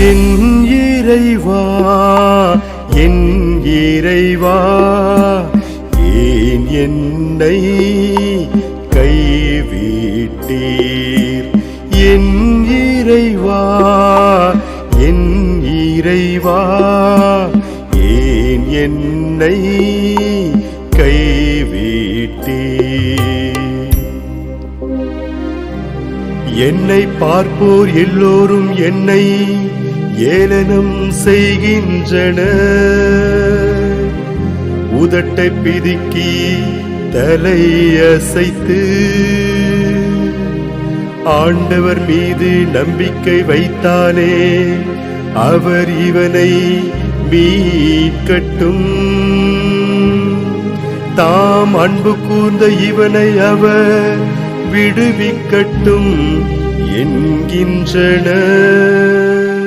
என் இறைவா என் இறைவா ஏன் என்னை கைவிட்டீர்? என் இறைவா என் இறைவா ஏன் என்னை கைவிட்டீர்? என்னை பார்ப்போர் எல்லோரும் என்னை ஏளனம் செய்கின்றன. உதட்டை பிதுக்கி தலை அசைத்து ஆண்டவர் மீது நம்பிக்கை வைத்தானே அவர் இவனை மீட்கட்டும். தாம் அன்பு கூர்ந்த இவனை அவர் விடுவிக்கட்டும் என்கின்றன